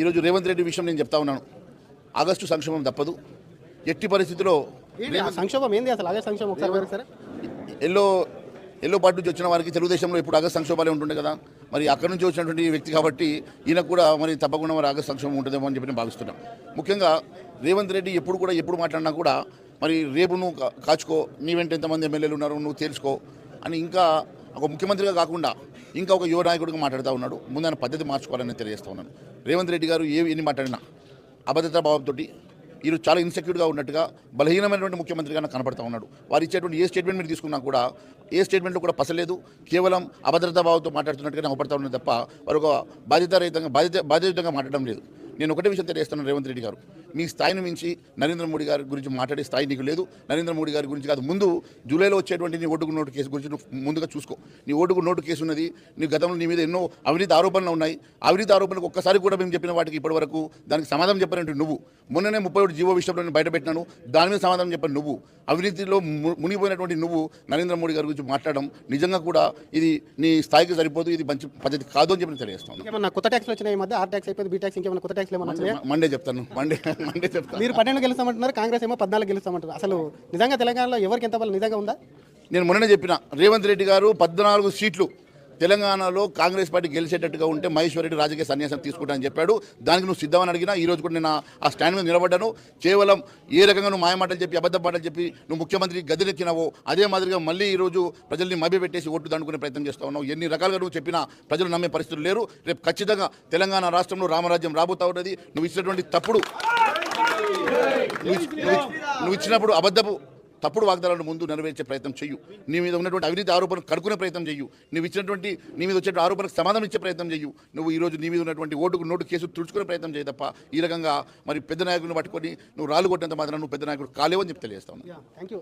ఈరోజు రేవంత్ రెడ్డి విషయం నేను చెప్తా ఉన్నాను. ఆగస్టు సంక్షేమం తప్పదు. ఎట్టి పరిస్థితిలో సంక్షోభం ఏంది అసలు? ఒకసారి వివరిస్తారా? ఎల్లో ఎల్లో పార్టీ నుంచి వచ్చిన వారికి తెలుగుదేశంలో ఇప్పుడు ఆగస్ట్ సంక్షోభాలే ఉంటుండే కదా. మరి అక్కడి నుంచి వచ్చినటువంటి వ్యక్తి కాబట్టి ఈయన కూడా మరి తప్పకుండా మరి ఆగస్ట్ సంక్షోభం ఉంటుందేమో అని చెప్పి నేను భావిస్తున్నాను. ముఖ్యంగా రేవంత్ రెడ్డి ఎప్పుడు కూడా ఎప్పుడు మాట్లాడినా కూడా మరి రేపు నువ్వు కాచుకో నీ వెంట ఎంతమంది ఎమ్మెల్యేలు ఉన్నారు నువ్వు తేల్చుకో అని ఇంకా ఒక ముఖ్యమంత్రిగా కాకుండా ఇంకా ఒక యువ నాయకుడిగా మాట్లాడుతూ ఉన్నాడు. ముందు ఆయన పద్ధతి మార్చుకోవాలని తెలియజేస్తూ ఉన్నాను. రేవంత్ రెడ్డి గారు ఏ ఎన్ని మాట్లాడినా అభద్రతా భావంతో ఈరోజు చాలా ఇన్సెక్యూర్గా ఉన్నట్టుగా బలహీనమైనటువంటి ముఖ్యమంత్రిగా నాకు కనపడతా ఉన్నాడు. వారు ఇచ్చేటువంటి ఏ స్టేట్మెంట్ మీరు తీసుకున్నా కూడా ఏ స్టేట్మెంట్లో కూడా పసలేదు. కేవలం అభద్రతా భావంతో మాట్లాడుతున్నట్టుగా కనపడతా ఉన్నది తప్ప వారు ఒక బాధ్యతారహితంగా బాధ్యత బాధ్యతంగా మాట్లాడడం లేదు. నేను ఒకటే విషయం తెలియజేస్తున్నాను రేవంత్ రెడ్డి గారు. మీ స్థాయిని మించి నరేంద్ర మోడీ గారి గురించి మాట్లాడే స్థాయి నీకు లేదు. నరేంద్ర మోడీ గారి గురించి కాదు. ముందు జూలైలో వచ్చేటువంటి నీ ఓటుకు నోటు కేసు గురించి నువ్వు ముందుగా చూసుకో. నీ ఓటుకు నోటు కేసు ఉన్నది. నీ గతంలో నీ మీద ఎన్నో అవినీతి ఆరోపణలు ఉన్నాయి. అవినీతి ఆరోపణలకు ఒక్కసారి కూడా మేము చెప్పిన వాటికి ఇప్పటి వరకు దానికి సమాధానం చెప్పానంటే నువ్వు. మొన్ననే ముప్పై ఒకటి జీవో విషయంలో నేను బయటపెట్టినాను. దాని మీద సమాధానం చెప్పాను నువ్వు. అవినీతిలో మునిగిపోయినటువంటి నువ్వు నరేంద్ర మోడీ గారి గురించి మాట్లాడడం నిజంగా కూడా ఇది నీ స్థాయికి సరిపోదు. ఇది మంచి పద్ధతి కాదు అని చెప్పి తెలియజేస్తాను కొత్త ట్యాక్స్లు వచ్చినాయి మధ్య? ఆర్ ట్యాక్స్ అయిపోయింది బీ ట్యాక్స్ ఇంకేమైనా కొత్త ట్యాక్స్లు ఏమన్నా మండే చెప్తాను. మండే మండే చెప్తాను. మీరు పన్నెండు గెలుస్తామంటున్నారు కాంగ్రెస్ ఏమో పద్నాలుగు గెలుస్తామంటారు. అసలు నిజంగా తెలంగాణలో ఎవరికి ఎంత బలం నిజంగా ఉందా? నేను మొన్ననే చెప్పిన రేవంత్ రెడ్డి గారు పద్నాలుగు సీట్లు తెలంగాణలో కాంగ్రెస్ పార్టీ గెలిచేటట్టుగా ఉంటే మహేశ్వరరెడ్డి రాజకీయ సన్యాసం తీసుకుంటానని చెప్పాడు. దానికి నువ్వు సిద్ధమని అడిగినా ఈ రోజు కూడా నేను ఆ- స్టాండ్ మీద నిలబడ్డాను. కేవలం ఏ రకంగా నువ్వు మాయమాటలు చెప్పి అబద్ధ మాటలు చెప్పి నువ్వు ముఖ్యమంత్రి గదినెక్కినావో అదే మాదిరిగా మళ్ళీ ఈరోజు ప్రజల్ని మభ్యపెట్టేసి ఓట్లు దండుకునే ప్రయత్నం చేస్తా ఉన్నావు. ఎన్ని రకాలుగా నువ్వు చెప్పినా ప్రజలు నమ్మే పరిస్థితులు లేరు. రేపు ఖచ్చితంగా తెలంగాణ రాష్ట్రంలో రామరాజ్యం రాబోతా ఉన్నది నువ్వు ఇచ్చినటువంటి తప్పుడు నువ్వు నువ్వు నువ్వు ఇచ్చినప్పుడు అబద్ధపు తప్పుడు వాగ్దానాలను ముందు నెరవేర్చే ప్రయత్నం చెయ్యు. నీ మీద ఉన్నటువంటి అవినీతి ఆరోపణలు కడుక్కునే ప్రయత్నం చెయ్యు. నువ్వు ఇచ్చినటువంటి నీ మీద వచ్చే ఆరోపణకు సమాధానం ఇచ్చే ప్రయత్నం చెయ్యు. నువ్వు ఈ రోజు నీ మీద ఉన్నటువంటి ఓటుకు నోటు కేసు తుడుచుకునే ప్రయత్నం చేయ తప్ప ఈ రకంగా మరి పెద్ద నాయకుడిని పట్టుకొని నువ్వు రాళ్ళు కొట్టినంత మాత్రం నువ్వు పెద్ద నాయకుడు కాలేవని చెప్పి తెలియజేస్తాను థ్యాంక్ యూ